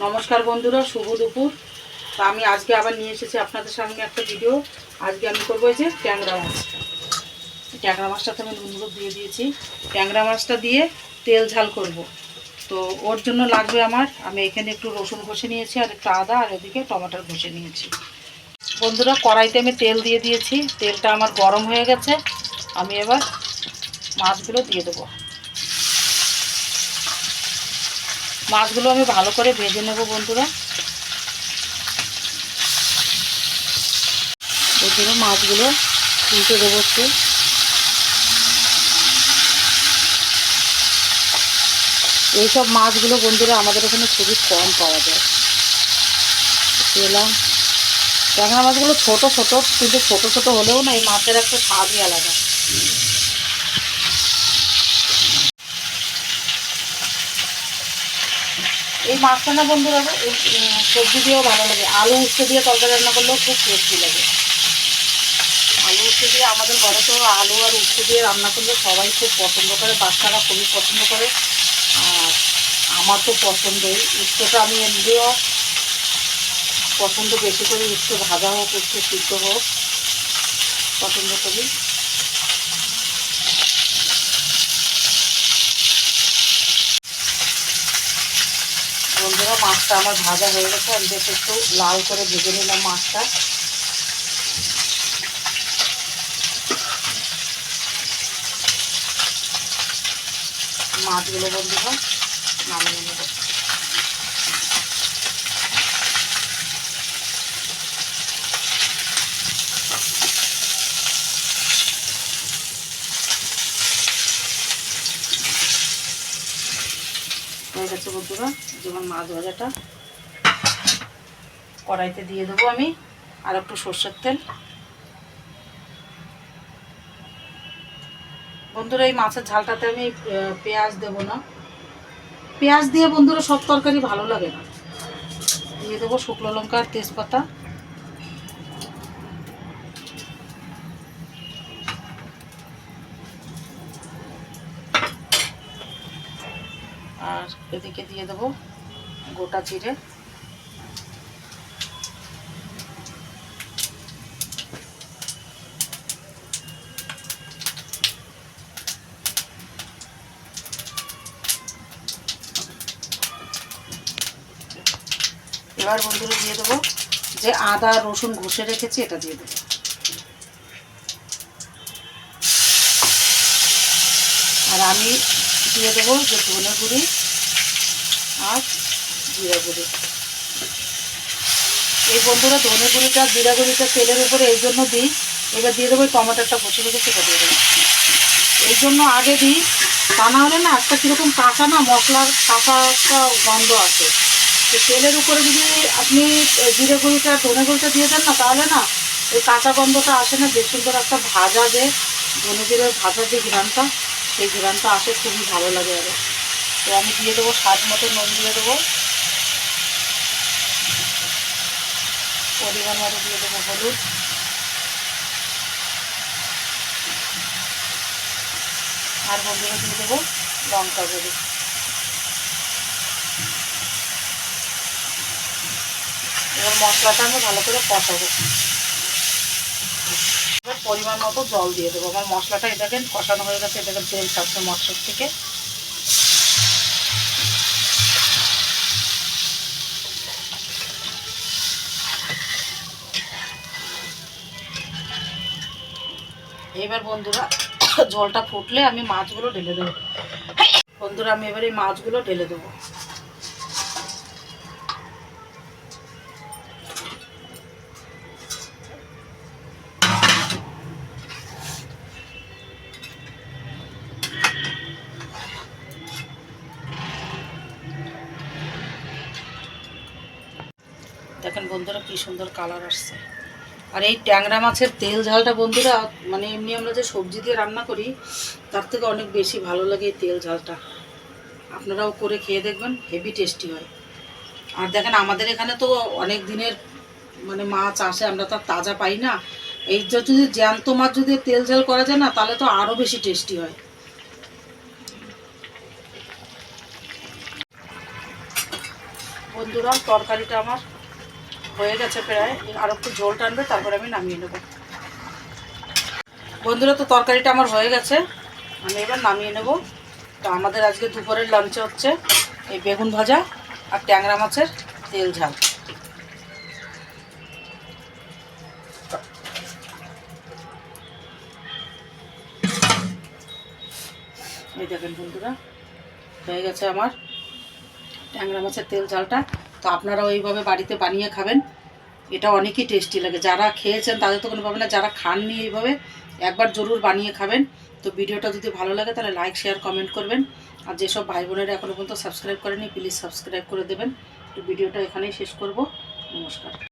নমস্কার বন্ধুরা, শুভ দুপুর। তা আমি আজকে আবার নিয়ে এসেছি আপনাদের সামনে একটা ভিডিও আজকে আমি করব যে ট্যাংরা মাছ। ট্যাংরা মাছটাতে আমি নুন হলুদ দিয়ে দিয়েছি। ট্যাংরা মাছটা দিয়ে তেল ঝাল করব। তো ওর জন্য লাগবে আমার। আমি এখানে একটু রসুন ঘষে নিয়েছি, আর একটু আদা, আর এদিকে টমেটোর ঘষে নিয়েছি। বন্ধুরা, কড়াইতে আমি তেল দিয়ে দিয়েছি। তেলটা আমার গরম হয়ে গেছে। আমি এবার মাছগুলো দিয়ে দেবো। মাছগুলো আমি ভালো করে ভেজে নেব বন্ধুরা। জন্য মাছগুলো তুলতে দেবো একটু। এইসব মাছগুলো বন্ধুরা আমাদের এখানে খুবই কম পাওয়া যায়। পেলাম। ট্যাংরা মাছগুলো ছোট ছোট, কিন্তু ছোট ছোট হলেও না এই মাছের একটা স্বাদই আলাদা। এই মাছটা না বন্ধুরা সবজি দিয়েও ভালো লাগে। আলু উচ্ছে দিয়ে তরকারি রান্না করলেও খুব টেস্টি লাগে। আলু উচ্ছে দিয়ে আমাদের ঘরে তো আলু আর উচ্ছে দিয়ে রান্না করলে সবাই খুব পছন্দ করে, বাচ্চারা খুবই পছন্দ করে। আর আমার তো পছন্দই। উচ্ছেটা আমি এমনিও পছন্দ বেশি করি। উচ্ছে ভাজা হোক, উচ্ছে সিদ্ধ হোক, পছন্দ করি। বন্ধুরা, মাছটা আমার ভাজা হয়ে গেছে। আমি দেখে একটু লাল করে ভেজে নিলাম মাছটা। মাছগুলো বন্ধুরা, নামিয়ে নেব হয়ে গেছে বন্ধুরা যেমন মাছ ভাজাটা কড়াইতে দিয়ে দেবো আমি, আর একটু সর্ষের তেল। বন্ধুরা, এই মাছের ঝালটাতে আমি পেঁয়াজ দেব না। পেঁয়াজ দিয়ে বন্ধুরা, সব তরকারি ভালো লাগে না। দিয়ে দেবো শুকনো লঙ্কা আর তেজপাতা। আর এদিকে দিয়ে দেবো গোটা জিরে। এবার বন্ধুরা দিয়ে দেবো যে আদা, রসুন ঘষে রেখেছি, এটা দিয়ে দেবো। আর আমি দিয়ে দেবো যে ধনে গুঁড়ি আর জিরা গুঁড়ি। এই বন্ধুরা, ধনে গুঁড়িটা, জিরা গুঁড়িটা তেলের উপরে এই জন্য দিই। এবার দিয়ে দেবো টমেটোটা, বসে রেখে সেটা দিয়ে দেবো। এই জন্য আগে দিই। তা না হলে না একটা কীরকম কাঁচা না মশলার কাঁচা একটা গন্ধ আছে তো তেলের উপরে যদি আপনি জিরে গুঁড়িটা, ধনে গুঁড়িটা দিয়ে দেন না, তাহলে না ওই কাঁচা গন্ধটা আসে না। বেশ সুন্দর একটা ভাজা যে ধনে জিরে ভাজা যে ঘ্রানটা সেই ঘ্রানটা আসে, খুবই ভালো লাগে আরও তো আমি দিয়ে দেবো স্বাদ মতো নুন দিয়ে দেবো। পরিমাণ মতো দিয়ে দেবো হলুদ। আর বন্ধুরা দিয়ে দেবো লঙ্কা গুঁড়ি। এবার মশলাটা আমি ভালো করে কষাবো। পরিমাণ মতো জল দিয়ে দেবো। আমার মশলাটা দেখেন, কষানো হয়ে গেছে এটা দেখেন তেল ছাড়ছে মশলার থেকে। এবার বন্ধুরা, জলটা ফুটলে আমি মাছগুলো ঢেলে দেবো। বন্ধুরা, আমি এবার এই মাছগুলো ঢেলে দেবো। দেখেন বন্ধুরা কি সুন্দর কালার আসছে। আর এই ট্যাংরা মাছের তেল ঝালটা বন্ধুরা মানে এমনি আমরা যে সবজি দিয়ে রান্না করি, তার থেকে অনেক বেশি ভালো লাগে এই তেল ঝালটা। আপনারাও করে খেয়ে দেখবেন, হেভি টেস্টি হয়। আর দেখেন আমাদের এখানে তো অনেক দিনের মানে মাছ আসে, আমরা তো আর তাজা পাই না। এই যদি জ্যান্ত মাছ যদি তেল ঝাল করা যায় না, তাহলে তো আরও বেশি টেস্টি হয়। বন্ধুরা, তরকারিটা আমার হয়ে গেছে প্রায়, আর একটু ঝোল টানবে, তারপরে আমি নামিয়ে নেব। বন্ধুরা, তো তরকারিটা আমার হয়ে গেছে, আমি এবার নামিয়ে নেব। তো আমাদের আজকে দুপুরের লাঞ্চে হচ্ছে এই বেগুন ভাজা আর ট্যাংরা মাছের তেল ঝাল। এই দেখেন বন্ধুরা, হয়ে গেছে আমার ট্যাংরা মাছের তেল ঝালটা। তো আপনারাও ওইভাবে বাড়িতে বানিয়ে খাবেন। এটা অনেকই টেস্টি লাগে। যারা খেয়েছেন তাদের তো কোনো পাবে না, যারা খাননি এইভাবে, একবার জরুর বানিয়ে খাবেন। তো ভিডিওটা যদি ভালো লাগে তাহলে লাইক শেয়ার কমেন্ট করবেন। আর যেসব ভাই বোনেরা এখনও পর্যন্ত সাবস্ক্রাইব করেনি প্লিজ সাবস্ক্রাইব করে দেবেন। তো ভিডিওটা এখানেই শেষ করব। নমস্কার।